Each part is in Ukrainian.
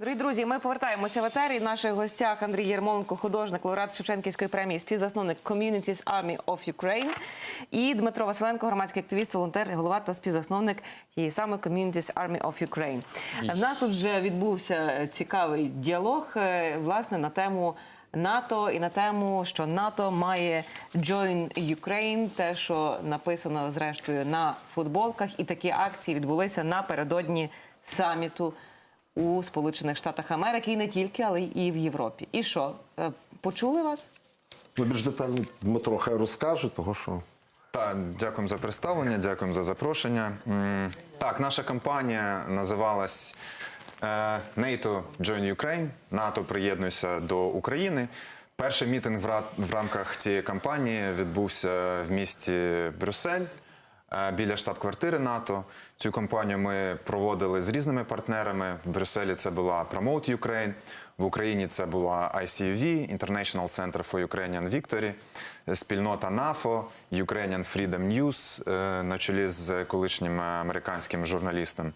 Дорогі друзі, ми повертаємося в етері. В наших гостях Андрій Єрмоленко, художник, лауреат Шевченківської премії, співзасновник Communities Army of Ukraine і Дмитро Василенко, громадський активіст, волонтер, голова та співзасновник тієї самої Communities Army of Ukraine. В нас тут вже відбувся цікавий діалог е, власне на тему. НАТО і на тему, що НАТО має Join Ukraine, те, що написано зрештою на футболках, і такі акції відбулися напередодні саміту у Сполучених Штатах Америки і не тільки, але і в Європі. І що? е, Почули вас? Ну, більш детально Дмитро хай розкаже, того що. Так, дякуємо за представлення, дякуємо за запрошення. Так, наша кампанія називалась е, NATO Join Ukraine. НАТО приєднуйся до України. Перший мітинг в рамках цієї кампанії відбувся в місті Брюссель е, біля штаб-квартири НАТО. Цю кампанію ми проводили з різними партнерами. В Брюсселі це була Promote Ukraine, в Україні це була ICUV, International Center for Ukrainian Victory, спільнота НАФО, Ukrainian Freedom News е, на чолі з колишнім американським журналістом.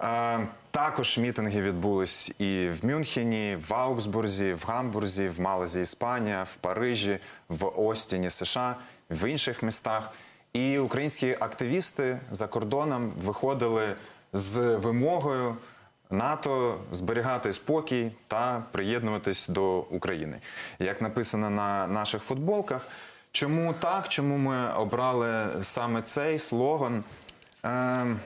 Е, Також мітинги відбулись і в Мюнхені, в Аугсбурзі, в Гамбурзі, в Малазі, Іспанія, в Парижі, в Остіні, США, в інших містах. І українські активісти за кордоном виходили з вимогою НАТО зберігати спокій та приєднуватись до України. Як написано на наших футболках, чому так? Чому ми обрали саме цей слоган? Ем,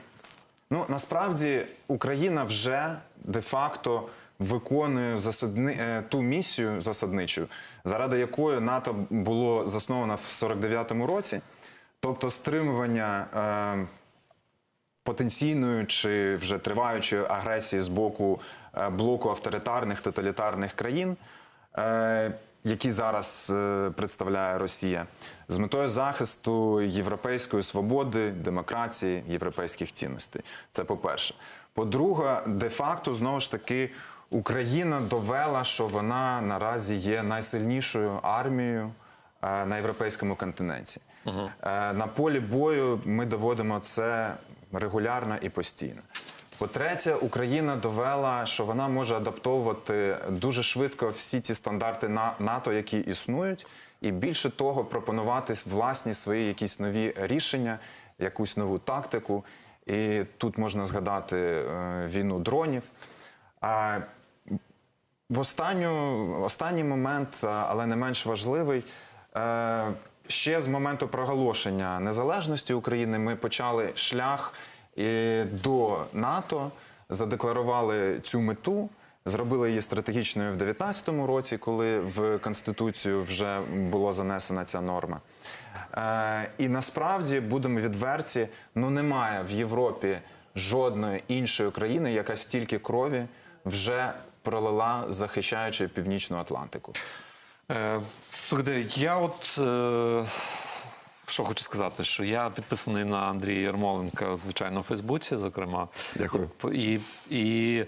Ну насправді Україна вже де-факто виконує засадни, е, ту місію засадничу, заради якої НАТО було засновано в 49-му році, тобто стримування е, потенційної чи вже триваючої агресії з боку е, блоку авторитарних тоталітарних країн. е, Які зараз е, представляє Росія з метою захисту європейської свободи, демократії, європейських цінностей. Це по-перше. По-друге, де-факто знову ж таки Україна довела, що вона наразі є найсильнішою армією е, на європейському континенті. Е, На полі бою ми доводимо це регулярно і постійно. По-третє, Україна довела, що вона може адаптовувати дуже швидко всі ті стандарти на- НАТО, які існують, і більше того, пропонувати власні свої якісь нові рішення, якусь нову тактику. І тут можна згадати е, війну дронів. А в останню, останній момент, але не менш важливий, е, ще з моменту проголошення незалежності України ми почали шлях до НАТО, задекларували цю мету. Зробили її стратегічною в 2019 році, коли в Конституцію вже була занесена ця норма. Е, і насправді, будемо відверті, ну немає в Європі жодної іншої країни, яка стільки крові вже пролила, захищаючи Північну Атлантику. Е, Слухайте, я от е, що хочу сказати, що я підписаний на Андрія Ярмоленка, звичайно, у Фейсбуці, зокрема. Дякую. І, і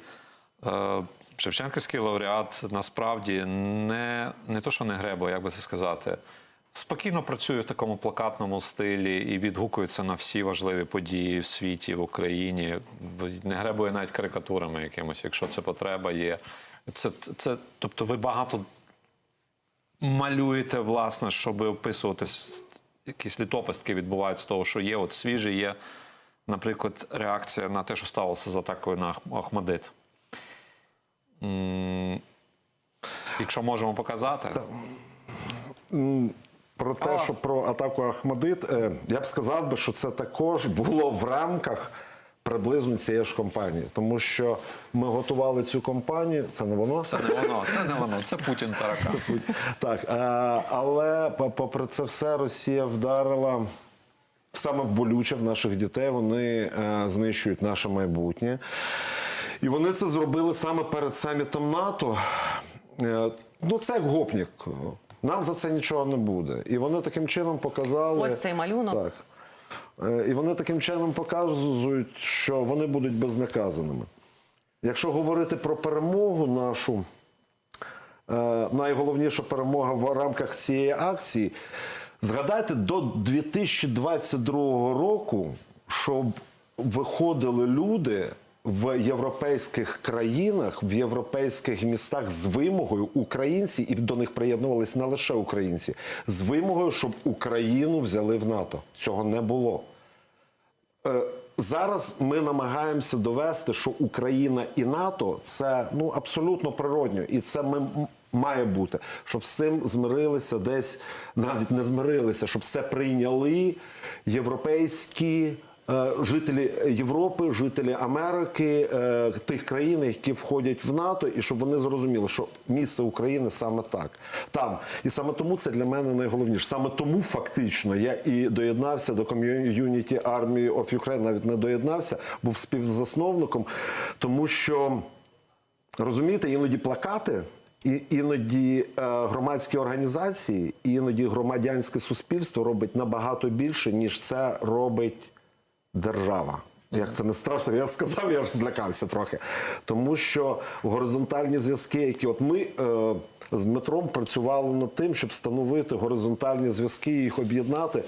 е, Шевченківський лауреат насправді не, не то, що не гребо, як би це сказати. Спокійно працює в такому плакатному стилі і відгукується на всі важливі події в світі, в Україні. Не гребує навіть карикатурами якимось, якщо це потреба є. Це, це, це, тобто ви багато малюєте, власне, щоб описувати якісь літопистки відбуваються того, що є. От свіже є, наприклад, реакція на те, що сталося з атакою на Ахмадит. Якщо можемо показати, Про те, що про атаку Ахмадит, е, я б сказав би, що це також було в рамках приблизно цієї ж компанії. Тому що ми готували цю компанію, це не воно. це не воно, це не воно, це Путін тарака. Так, е, але попри це все, Росія вдарила саме болюче в наших дітей. Вони е, знищують наше майбутнє. І вони це зробили саме перед самітом НАТО. Е, ну, це як гопнік. Нам за це нічого не буде. І вони таким чином показали. Ось цей малюнок. Так. Е, І вони таким чином показують, що вони будуть безнаказаними. Якщо говорити про перемогу нашу, е, найголовніша перемога в рамках цієї акції, згадайте до 2022 року, щоб виходили люди в європейських країнах, в європейських містах з вимогою українці, і до них приєднувалися не лише українці, з вимогою, щоб Україну взяли в НАТО. Цього не було. Е, Зараз ми намагаємося довести, що Україна і НАТО це ну абсолютно природньо, і це ми має бути, щоб з цим змирилися десь, навіть не змирилися, щоб це прийняли європейські. Е, Жителі Європи, жителі Америки, е, тих країн, які входять в НАТО, і щоб вони зрозуміли, що місце України саме так там. І саме тому це для мене найголовніше. Саме тому фактично я і доєднався до ком'юніті армії of Ukraine, навіть не доєднався, був співзасновником, тому що розумієте, іноді плакати. І іноді е, громадські організації, іноді громадянське суспільство робить набагато більше, ніж це робить держава. Як це не страшно, я сказав, я ж злякався трохи. Тому що горизонтальні зв'язки, які от ми е, з Дмитром працювали над тим, щоб встановити горизонтальні зв'язки і їх об'єднати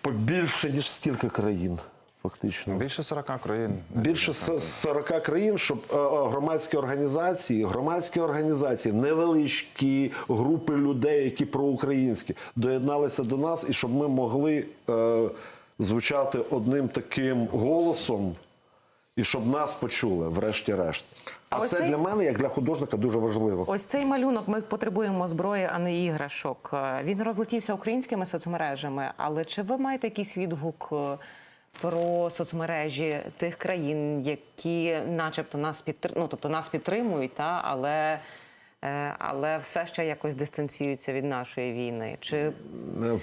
по більше ніж стільки країн, фактично. Більше 40 країн. Більше с- 40 країн, щоб е, громадські організації, громадські організації, невеличкі групи людей, які проукраїнські, доєдналися до нас, і щоб ми могли е, звучати одним таким голосом, і щоб нас почули, врешті-решт. А, А це цей- для мене, як для художника, дуже важливо. Ось цей малюнок. Ми потребуємо зброї, а не іграшок. Е, Він розлетівся українськими соцмережами. Але чи ви маєте якийсь відгук е, про соцмережі тих країн, які, начебто, нас підтр... ну, тобто нас підтримують, та але. Е, Але все ще якось дистанціюються від нашої війни. Чи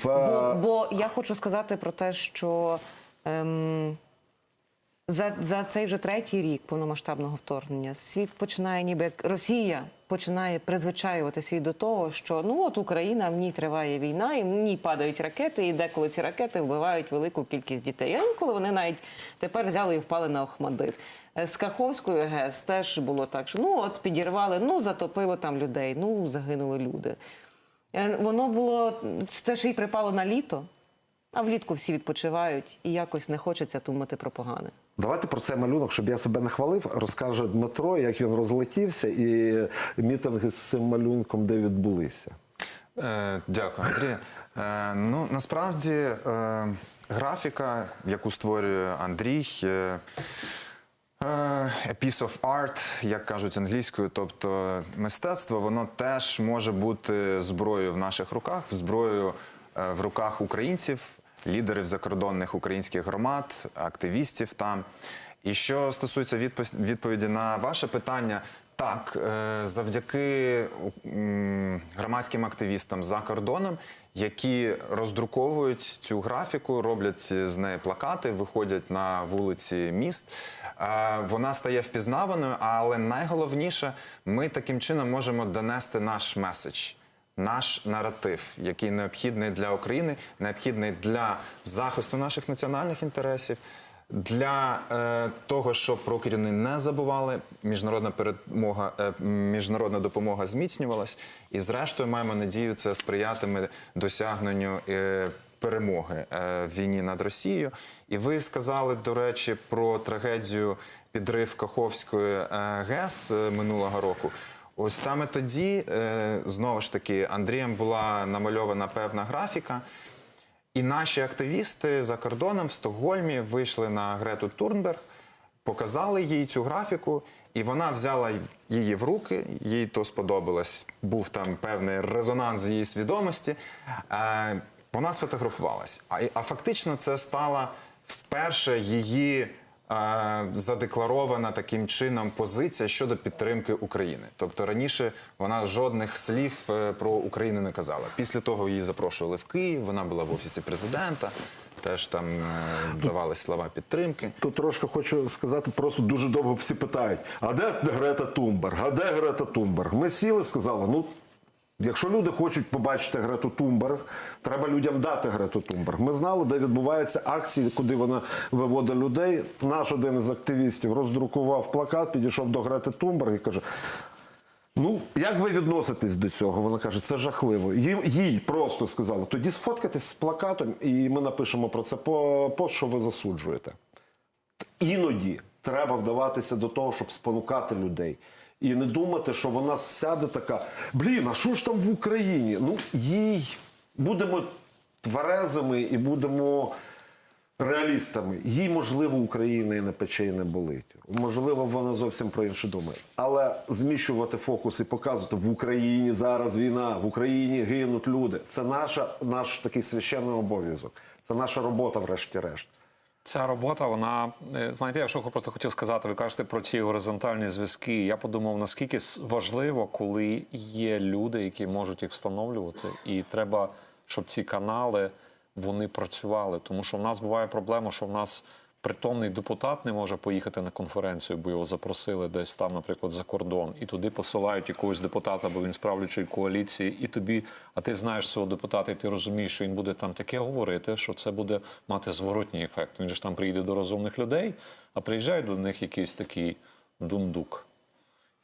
бо, бо я хочу сказати про те, що ем, за, за цей вже третій рік повномасштабного вторгнення світ починає, ніби як Росія починає призвичаювати світ до того, що ну от Україна в ній триває війна, і в ній падають ракети, і деколи ці ракети вбивають велику кількість дітей. А інколи вони навіть тепер взяли і впали на Охмадит. Е, З Каховською ГЕС теж було так, що ну от підірвали, ну затопило там людей, ну загинули люди. Е, Воно було це ж і припало на літо, а влітку всі відпочивають, і якось не хочеться думати про погане. Давайте про цей малюнок, щоб я себе не хвалив, розкаже Дмитро, як він розлетівся, і мітинги з цим малюнком, де відбулися. Е, Дякую, Андрій. Е, Ну насправді е, графіка, яку створює Андрій. е, е, A piece of art, як кажуть англійською, тобто мистецтво, воно теж може бути зброєю в наших руках, зброєю е, в руках українців, лідерів закордонних українських громад, активістів там. І що стосується відповіді на ваше питання, так, е, завдяки громадським активістам за кордоном, які роздруковують цю графіку, роблять з неї плакати, виходять на вулиці міст. е, Вона стає впізнаваною, але найголовніше, ми таким чином можемо донести наш меседж. Наш наратив, який необхідний для України, необхідний для захисту наших національних інтересів, для е, того, щоб про Україну не забували, міжнародна перемога, е, міжнародна допомога зміцнювалась, і зрештою маємо надію, це сприятиме досягненню. Е, Перемоги е, в війні над Росією, і ви сказали до речі про трагедію підрив Каховської е, ГЕС е, минулого року. Ось саме тоді е, знову ж таки Андрієм була намальована певна графіка. І наші активісти за кордоном в Стокгольмі вийшли на Грету Турнберг, показали їй цю графіку, і вона взяла її в руки. Їй то сподобалось. Був там певний резонанс в її свідомості. Е, Вона сфотографувалась. А, фактично це стала вперше її. Задекларована таким чином позиція щодо підтримки України. Тобто раніше вона жодних слів е, про Україну не казала. Після того її запрошували в Київ. Вона була в офісі президента. Теж там е, давали слова підтримки. Тут трошки хочу сказати, просто дуже довго всі питають: а де Грета Тумберг? А де Грета Тумберг? Ми сіли, сказали, ну. Якщо люди хочуть побачити Грету Тумберг, треба людям дати Грету Тумберг. Ми знали, де відбуваються акції, куди вона виводить людей. Наш один із активістів роздрукував плакат, підійшов до Грети Тумберг і каже: Ну, як ви відноситесь до цього? Вона каже, це жахливо. Їй, їй просто сказали, тоді сфоткайтесь з плакатом, і ми напишемо про це по- що ви засуджуєте. Іноді треба вдаватися до того, щоб спонукати людей. І не думати, що вона сяде така: блін, а що ж там в Україні? Ну, їй будемо тверезими і будемо реалістами. Їй, можливо, Україна і не пече, і не болить. Можливо, вона зовсім про інше думає. Але зміщувати фокус і показувати в Україні зараз війна, в Україні гинуть люди. Це наша, наш такий священний обов'язок. Це наша робота, врешті-решт. Ця робота, вона е, знаєте, я що просто хотів сказати, ви кажете про ці горизонтальні зв'язки. Я подумав, наскільки важливо, коли є люди, які можуть їх встановлювати, і треба, щоб ці канали вони працювали. Тому що в нас буває проблема, що в нас притомний депутат не може поїхати на конференцію, бо його запросили десь там, наприклад, за кордон, і туди посилають якогось депутата, бо він з коаліції, і тобі, а ти знаєш цього депутата, і ти розумієш, що він буде там таке говорити, що це буде мати зворотній ефект. Він же ж там приїде до розумних людей, а приїжджає до них якийсь такий дундук.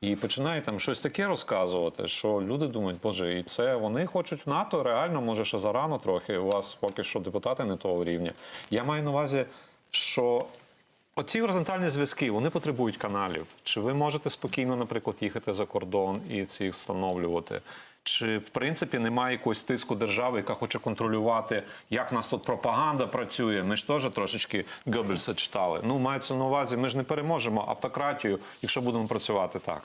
І починає там щось таке розказувати, що люди думають, боже, і це вони хочуть в НАТО, реально, може, ще зарано трохи. У вас поки що депутати не того рівня. Я маю на увазі, що оці горизонтальні зв'язки вони потребують каналів. Чи ви можете спокійно, наприклад, їхати за кордон і ці встановлювати? Чи в принципі немає якогось тиску держави, яка хоче контролювати, як в нас тут пропаганда працює? Ми ж теж трошечки Геббельса читали. Ну, мається на увазі, ми ж не переможемо автократію, якщо будемо працювати так.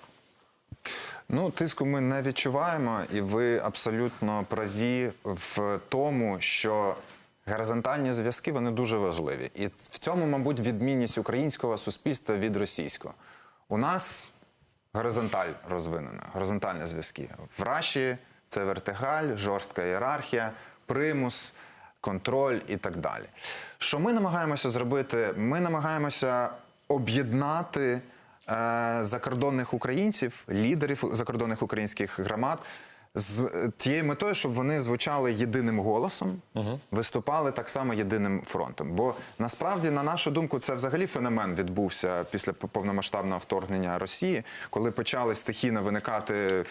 Ну, тиску ми не відчуваємо, і ви абсолютно праві в тому, що горизонтальні зв'язки вони дуже важливі. І в цьому, мабуть, відмінність українського суспільства від російського. У нас горизонталь розвинена, горизонтальні зв'язки. В Раші це вертигаль, жорстка ієрархія, примус, контроль і так далі. Що ми намагаємося зробити? Ми намагаємося об'єднати е, закордонних українців, лідерів закордонних українських громад. З тією метою, щоб вони звучали єдиним голосом, виступали так само єдиним фронтом. Бо насправді, на нашу думку, це взагалі феномен відбувся після повномасштабного вторгнення Росії, коли почали стихійно виникати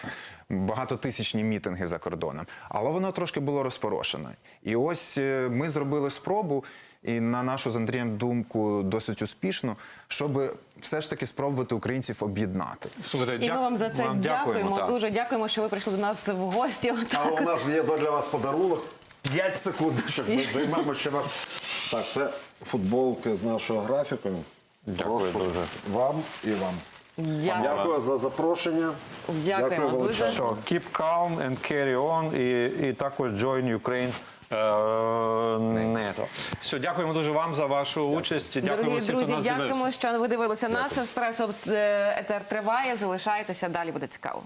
багатотисячні мітинги за кордоном. Але воно трошки було розпорошене. І ось е, ми зробили спробу. І на нашу з Андрієм думку досить успішну, щоб все ж таки спробувати українців об'єднати. Слухайте, І ми вам за це вам дякуємо. так. Дуже дякуємо, що ви прийшли до нас в гості. А у нас є для вас подарунок. 5 секунд, щоб ми займемо ще ваш. Так, це футболки з нашого графіку. Дякую Прошу дуже. Вам і вам. Дякую. Дякую за запрошення. Дякуємо Дякую дуже. keep calm and carry on, і, і також join Ukraine. Е, не то. Все, дякуємо дуже вам за вашу участь. Дякуємо Дорогі всім, друзі, хто нас дякуємо, що ви дивилися нас. Еспресо е, етер триває. Залишайтеся далі, буде цікаво.